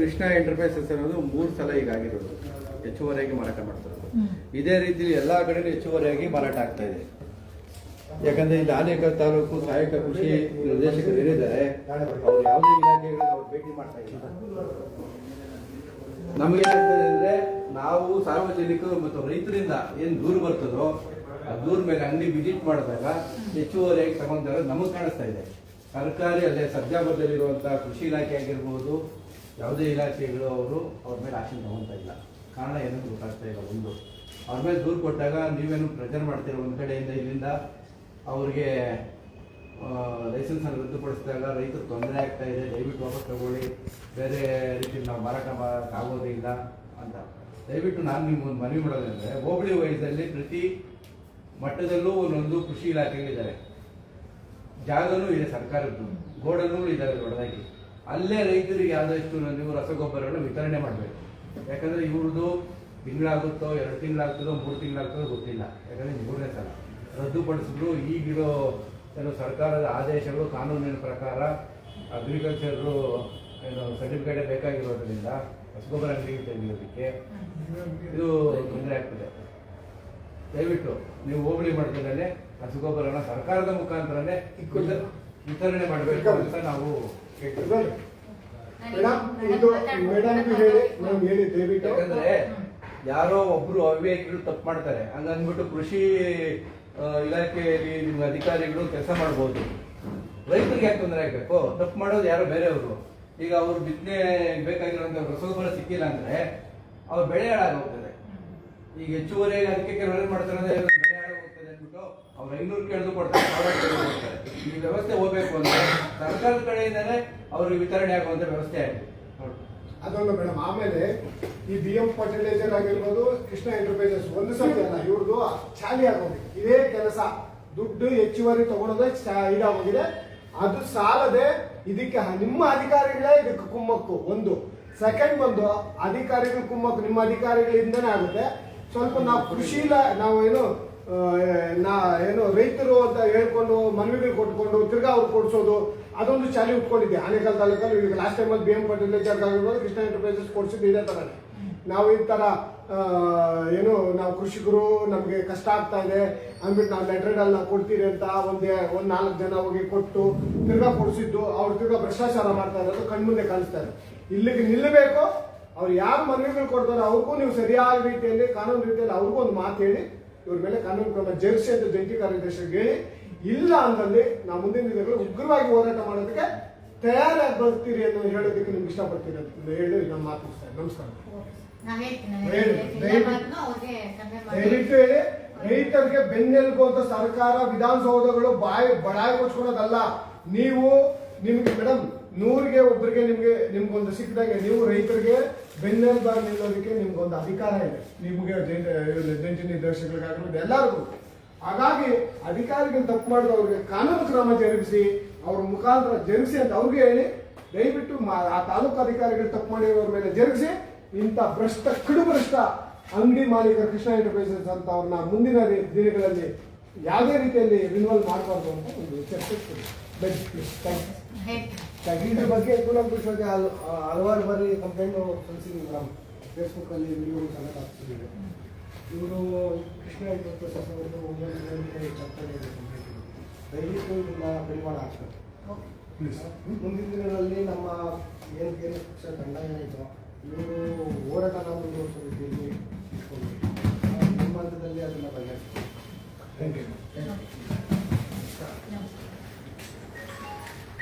Krishna enterprises ಅನ್ನೋದು ಮೂರು ಸಲ ಈಗ ಆಗಿರೋದು. ಹೆಚ್ಚುವರಿಯಾಗಿ ಮಾರಾಟ ಮಾಡ್ತಿರೋದು. ಇದೇ ರೀತಿ ಎಲ್ಲ ಕಡೆ ಹೆಚ್ಚುವರಿಯಾಗಿ ಮಾರಾಟ ಆಗ್ತಾ ಇದೆ. ಯಾಕಂದ್ರೆ ಇಲ್ಲಿ ಅನೇಕ ತಾಲೂಕು ಸಹಾಯಕ ಕೃಷಿ ನಿರ್ದೇಶಕರು ಏನಿದ್ದಾರೆ ಅವ್ರು ಯಾವುದೇ ಇಲಾಖೆಗಳಿಗೆ ಅವ್ರು ಭೇಟಿ ಮಾಡ್ತಾ ಇಲ್ಲ. ನಮಗೇನಾಗ್ತದೆ ಅಂದ್ರೆ ನಾವು ಸಾರ್ವಜನಿಕರು ಮತ್ತು ರೈತರಿಂದ ಏನು ದೂರ ಬರ್ತದೋ ಆ ದೂರ ಮೇಲೆ ಅಂಗಡಿ ವಿಸಿಟ್ ಮಾಡಿದಾಗ ಹೆಚ್ಚುವರಿಯಾಗಿ ತಗೊಂಡಾಗ ನಮಗೆ ಕಾಣಿಸ್ತಾ ಇದೆ. ಸರ್ಕಾರಿ ಅಲ್ಲೇ ಸಜ್ಜಾಬದ್ದಲ್ಲಿರುವಂತಹ ಕೃಷಿ ಇಲಾಖೆ ಆಗಿರ್ಬೋದು ಯಾವುದೇ ಇಲಾಖೆಗಳು ಅವರು ಅವ್ರ ಮೇಲೆ ಆಕ್ಷನ್ ತಗೊಂತಾ ಇಲ್ಲ. ಕಾರಣ ಏನಂತ ಗೊತ್ತಾಗ್ತಾ ಇಲ್ಲ ಒಂದು. ಅವ್ರ ಮೇಲೆ ದೂರು ಕೊಟ್ಟಾಗ ನೀವೇನು ಪ್ರೆಜರ್ ಮಾಡ್ತೀರ ಒಂದು ಕಡೆಯಿಂದ ಇಲ್ಲಿಂದ? ಅವ್ರಿಗೆ ಲೈಸೆನ್ಸ್ ಅನ್ನು ರದ್ದುಪಡಿಸಿದಾಗ ರೈತರು ತೊಂದರೆ ಆಗ್ತಾ ಇದೆ, ದಯವಿಟ್ಟು ವಾಪಸ್ ತಗೊಳ್ಳಿ. ಬೇರೆ ರೀತಿ ನಾವು ಮಾರಾಟ ಮಾಡೋಕ್ಕಾಗೋದೇ ಇಲ್ಲ ಅಂತ. ದಯವಿಟ್ಟು ನಾನು ನಿಮ್ಗೊಂದು ಮನವಿ ಮಾಡೋದಂದರೆ ಹೋಬಳಿ ವಯಸ್ಸಲ್ಲಿ ಪ್ರತಿ ಮಟ್ಟದಲ್ಲೂ ಒಂದೊಂದು ಕೃಷಿ ಇಲಾಖೆಗಳಿದ್ದಾರೆ. ಜಾಗನೂ ಇದೆ ಸರ್ಕಾರದ್ದು. ಗೋಡನೂ ಇದ್ದಾವೆ ದೊಡ್ಡದಾಗಿ. ಅಲ್ಲೇ ರೈತರಿಗೆ ಆದಷ್ಟು ನೀವು ರಸಗೊಬ್ಬರಗಳನ್ನು ವಿತರಣೆ ಮಾಡಬೇಕು. ಯಾಕಂದ್ರೆ ಇವ್ರದ್ದು ತಿಂಗಳಾಗುತ್ತೋ ಎರಡು ತಿಂಗಳಾಗ್ತದೋ ಮೂರು ತಿಂಗಳಾಗ್ತದೋ ಗೊತ್ತಿಲ್ಲ. ಯಾಕಂದ್ರೆ ಮೂರನೇ ಸಲ. ರದ್ದುಪಡಿಸಿದ್ರು ಈಗಿರೋ ಏನು ಸರ್ಕಾರದ ಆದೇಶಗಳು ಕಾನೂನಿನ ಪ್ರಕಾರ ಅಗ್ರಿಕಲ್ಚರ್ ಏನು ಸರ್ಟಿಫಿಕೇಟ್ ಬೇಕಾಗಿರೋದ್ರಿಂದ ರಸಗೊಬ್ಬರ ಅಂಗಡಿಗೆ ತೆಗೆಯೋದಕ್ಕೆ ಇದು ತೊಂದರೆ ಆಗ್ತದೆ. ದಯವಿಟ್ಟು ನೀವು ಹೋಬಳಿ ಮಟ್ಟದಲ್ಲೇ ರಸಗೊಬ್ಬರನ ಸರ್ಕಾರದ ಮುಖಾಂತರನೇ ವಿತ- ವಿತರಣೆ ಮಾಡಬೇಕು ಅಂತ ನಾವು ಮೇಡಮ್ ಇದು ಮೇಡಮ್ ಹೇಳಿ ನಾವು ಹೇಳಿ ದಯವಿಟ್ಟು. ಯಾಕಂದ್ರೆ ಯಾರೋ ಒಬ್ರು ಅವಿವೇಕಿಗಳು ತಪ್ಪು ಮಾಡ್ತಾರೆ. ಹಂಗಂದ್ಬಿಟ್ಟು ಕೃಷಿ ಇಲಾಖೆಯಲ್ಲಿ ನಿಮ್ಮ ಅಧಿಕಾರಿಗಳು ಕೆಲಸ ಮಾಡ್ಬೋದು. ರೈತರಿಗೆ ಯಾಕೆ ತೊಂದರೆ ಆಗ್ಬೇಕು? ತಪ್ಪು ಮಾಡೋದು ಯಾರೋ ಬೇರೆಯವರು. ಈಗ ಅವ್ರು ಬಿತ್ತನೆ ಬೇಕಾಗಿರುವಂತ ರಸಗೊಬ್ಬರ ಸಿಕ್ಕಿಲ್ಲ ಅಂದ್ರೆ ಅವ್ರ ಬೆಳೆ ಹಾಳಾಗೋಗ್ತದೆ. ಈಗ ಹೆಚ್ಚುವರಿ ಅದಕ್ಕೆ ಕೆಲವರು ಏನ್ ಮಾಡ್ತಾರೆ ಅಂದ್ರೆ ಬೆಳೆ ಹಾಳಾಗೋಗ್ತದೆ ಅಂದ್ಬಿಟ್ಟು ಅವ್ರು ಐನೂರು ಕೇಳಿದು ಕೊಡ್ತಾರೆ ಸಾವಿರ ಕೇಳಿದ್ರು ಕೊಡ್ತಾರೆ. ಈ ವ್ಯವಸ್ಥೆ ಹೋಗ್ಬೇಕು ಅಂದ್ರೆ ಸರ್ಕಾರದ ಕಡೆಯಿಂದನೇ ಅವ್ರಿಗೆ ವಿತರಣೆ ಆಗುವಂತ ವ್ಯವಸ್ಥೆ ಆಗಿದೆ ಅದನ್ನು ಅದೊಂದು ಮೇಡಮ್. ಆಮೇಲೆ ಈ ಬಿ ಎಂ ಫರ್ಟಿಲೈಸರ್ ಆಗಿರ್ಬೋದು ಕೃಷ್ಣ ಎಂಟರ್ಪ್ರೈಸಸ್ ಒಂದು ಸತಿ ಅಲ್ಲ ಇವ್ರದ್ದು ಚಾಲಿ ಆಗೋಗಿದೆ. ಇದೇ ಕೆಲಸ. ದುಡ್ಡು ಹೆಚ್ಚುವರಿ ತಗೊಳೋದೇ ಇದಾಗೋಗಿದೆ. ಅದು ಸಾಲದೆ ಇದಕ್ಕೆ ನಿಮ್ಮ ಅಧಿಕಾರಿಗಳೇ ಇದಕ್ಕೆ ಕುಮ್ಮಕ್ಕು. ಒಂದು. ಸೆಕೆಂಡ್ ಬಂದು ಅಧಿಕಾರಿಗಳು ಕುಮ್ಮಕ್ಕು. ನಿಮ್ಮ ಅಧಿಕಾರಿಗಳಿಂದನೇ ಆಗುತ್ತೆ. ಸ್ವಲ್ಪ ನಾವು ಕೃಷಿ ನಾವು ಏನು ನಾ ಏನು ರೈತರು ಅಂತ ಹೇಳ್ಕೊಂಡು ಮನವಿಗಳು ಕೊಟ್ಕೊಂಡು ತಿರ್ಗಾ ಅವ್ರು ಕೊಡ್ಸೋದು, ಅದೊಂದು ಚಾಲಿ ಉಟ್ಕೊಂಡಿದ್ದೆ. ಆನೇಕಲ್ ತಾಲೂಕಲ್ಲಿ ಈಗ ಲಾಸ್ಟ್ ಟೈಮಲ್ಲಿ ಬಿ ಎಂ ಫರ್ಟಿಲೈಸರ್ ಆಗಿರ್ಬೋದು, ಕೃಷ್ಣ ಎಂಟರ್ಪ್ರೈಸಸ್ ಕೊಡಿಸಿದ್ದು ಇದೇ ಥರನೇ ನಾವು ಈ ಥರ ಏನು ನಾವು ಕೃಷಿಕರು, ನಮಗೆ ಕಷ್ಟ ಆಗ್ತಾ ಇದೆ, ಅಂದ್ಬಿಟ್ಟು ನಾವು ಲೆಟರ್ಡಲ್ಲಿ ನಾವು ಕೊಡ್ತೀರಿ ಅಂತ ಒಂದೇ, ಒಂದು ನಾಲ್ಕು ಜನ ಹೋಗಿ ಕೊಟ್ಟು ತಿರ್ಗಾ ಕೊಡಿಸಿದ್ದು, ಅವ್ರು ತಿರ್ಗಾ ಭ್ರಷ್ಟಾಚಾರ ಮಾಡ್ತಾ ಇರೋದು ಕಣ್ಮುಂದೆ ಕಾಣಿಸ್ತಾ ಇದೆ. ಇಲ್ಲಿಗೆ ನಿಲ್ಲಬೇಕು? ಅವ್ರು ಯಾರು ಮನವಿಗಳು ಕೊಡ್ತಾರೋ ಅವ್ರಿಗೂ ನೀವು ಸರಿಯಾದ ರೀತಿಯಲ್ಲಿ, ಕಾನೂನು ರೀತಿಯಲ್ಲಿ ಅವ್ರಿಗೂ ಒಂದು ಮಾತು ಹೇಳಿ ಇವ್ರ ಮೇಲೆ ಕಾನೂನು ಕ್ರಮ ಜರುಗಿಸಿ ಅಂತ ಜಂಟಿ ಕಾರ್ಯದರ್ಶಿಗೆ ಹೇಳಿ ಇಲ್ಲ ಅಂದಲ್ಲಿ ನಾವು ಮುಂದಿನ ದಿನಗಳು ಉಗ್ರವಾಗಿ ಹೋರಾಟ ಮಾಡೋದಕ್ಕೆ ತಯಾರಾಗಿ ಬರ್ತೀರಿ ಅನ್ನೋ ಹೇಳೋದಕ್ಕೆ ನಿಮ್ಗೆ ಇಷ್ಟಪಡ್ತೀರಿ ಅಂತ ಹೇಳಿ ನಮ್ಮ ಮಾತು ಸರ್ ನಮಸ್ಕಾರ. ದಯವಿಟ್ಟು. ಹೇಳಿ ರೈತರಿಗೆ ಬೆನ್ನೆಲುಬು ಅಂತ ಸರ್ಕಾರ ವಿಧಾನಸೌಧಗಳು ಬಾಯಿ ಬಡಾಯಿ ಕೊಚ್ಕೊಳೋದಲ್ಲ ನೀವು ನಿಮ್ಗೆ ಮೇಡಮ್ ನೂರಿಗೆ ಒಬ್ಬರಿಗೆ ನಿಮಗೆ ನಿಮ್ಗೊಂದು ಸಿಕ್ಕಿದಾಗೆ ನೀವು ರೈತರಿಗೆ ಬೆನ್ನೆಲುಬಾಗಿ ನಿಲ್ಲೋದಕ್ಕೆ ನಿಮ್ಗೊಂದು ಅಧಿಕಾರ ಇದೆ. ನಿಮಗೆ ಜಂಟಿ ನಿರ್ದೇಶಕರಿಗಾಗಲಿ ಎಲ್ಲರಿಗೂ. ಹಾಗಾಗಿ ಅಧಿಕಾರಿಗಳು ತಪ್ಪು ಮಾಡಿದವ್ರಿಗೆ ಕಾನೂನು ಕ್ರಮ ಜರುಗಿಸಿ ಅವ್ರ ಮುಖಾಂತರ ಜರುಗಿಸಿ ಅಂತ ಅವ್ರಿಗೆ ಹೇಳಿ ದಯವಿಟ್ಟು ಆ ತಾಲೂಕು ಅಧಿಕಾರಿಗಳು ತಪ್ಪು ಮಾಡಿರೋರ ಮೇಲೆ ಜರುಗಿಸಿ ಇಂಥ ಭ್ರಷ್ಟ ಕಡು ಭ್ರಷ್ಟ ಅಂಗಡಿ ಮಾಲೀಕ ಕೃಷ್ಣ ಎಂಟರ್ಪ್ರೈಸಸ್ ಅಂತ ಅವ್ರನ್ನ ಮುಂದಿನ ದಿನಗಳಲ್ಲಿ ಯಾವುದೇ ರೀತಿಯಲ್ಲಿ ರಿನ್ಯೂವಲ್ ಮಾಡಬಾರ್ದು ಅಂತ ಒಂದು ಚರ್ಚೆ ತಗೀದ್ರ ಬಗ್ಗೆ ಕೂಲಂಕುಷವಾಗಿ ಹಲವಾರು ಬಾರಿ ಕಂಪ್ಲೇಂಟ್ ಸಲ್ಲಿಸಿದ್ವಿ ಮೇಡಮ್ ಫೇಸ್ಬುಕ್ಕಲ್ಲಿ ವಿಡಿಯೋ ಕನೆಕ್ಟ್ ಆಗ್ತಿದ್ದೀವಿ ಇವರು ಕೃಷ್ಣ ಇಪ್ಪತ್ತು ಶಾಸಕರು ದಯವಿಟ್ಟು ಇದನ್ನ ಪರಿಮಾಣ ಆಗ್ತದೆ ಮುಂದಿನ ದಿನಗಳಲ್ಲಿ ನಮ್ಮ ಏನು ಕೇಂದ್ರ ಪಕ್ಷ ತಂಡ ಏನಿದೋ ಇವರು ಹೋರಾಟ ನಾವು ಮುಂದುವರಿಸೋದಕ್ಕೆ ಇಟ್ಕೊಂಡು